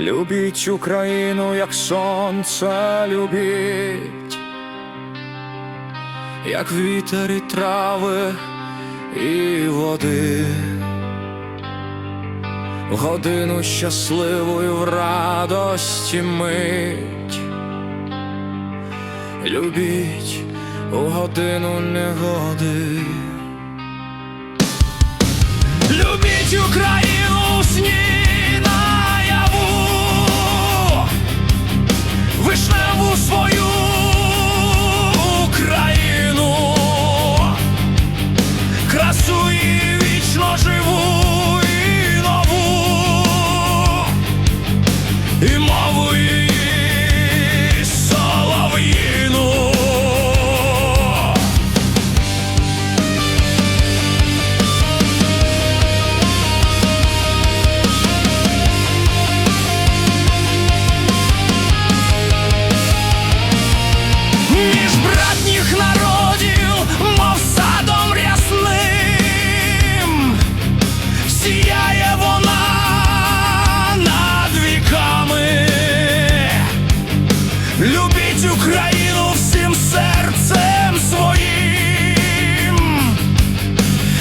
Любіть Україну, як сонце любіть, як вітер і трави і води, в годину щасливою в радості мить. Любіть у годину негоди. Любіть Україну у сні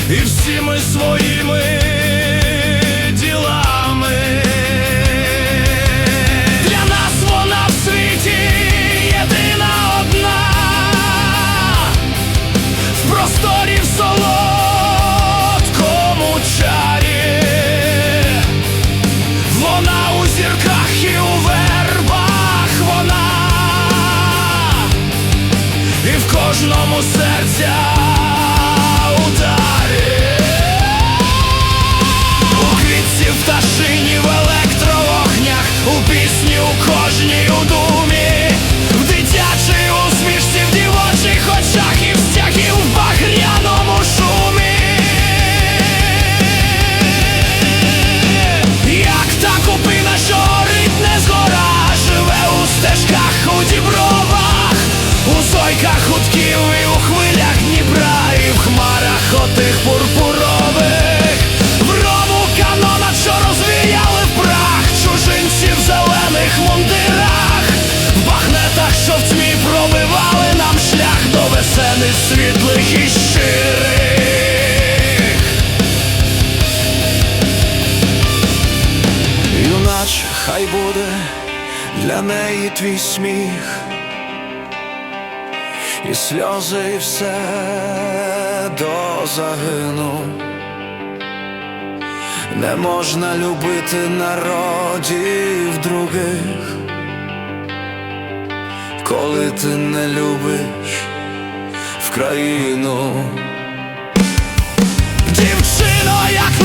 і всіми своїми ділами. Для нас вона в світі єдина одна, в просторі в солодкому чарі. Вона у зірках і у вербах вона, і в кожному серця світлих і щирих. Юначе, хай буде для неї твій сміх, і сльози, і все до загину. Не можна любити народів других, коли ти не любиш країну. Дівчино, як